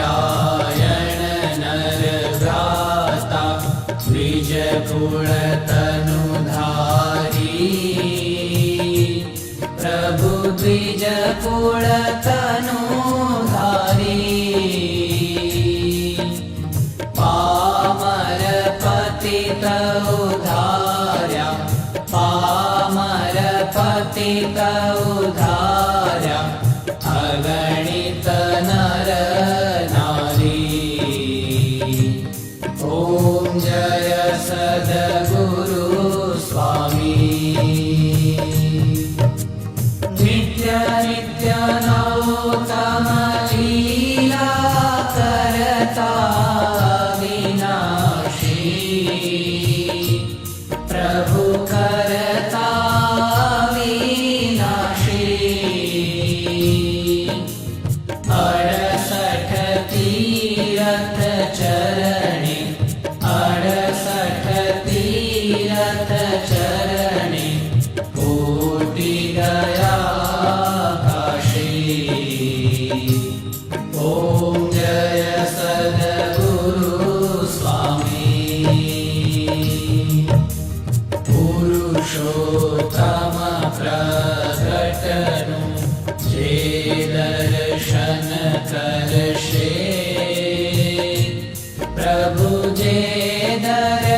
रायण नर भ्राता तनुधारी प्रभु द्विजपुरतनुरी पामर पति तौ धारा पामर Sanjaya Sada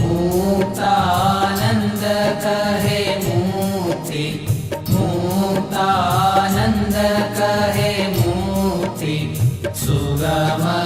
मुक्तानन्द कहे मूर्ति मुक्तानन्द कहे मूर्ति सुगम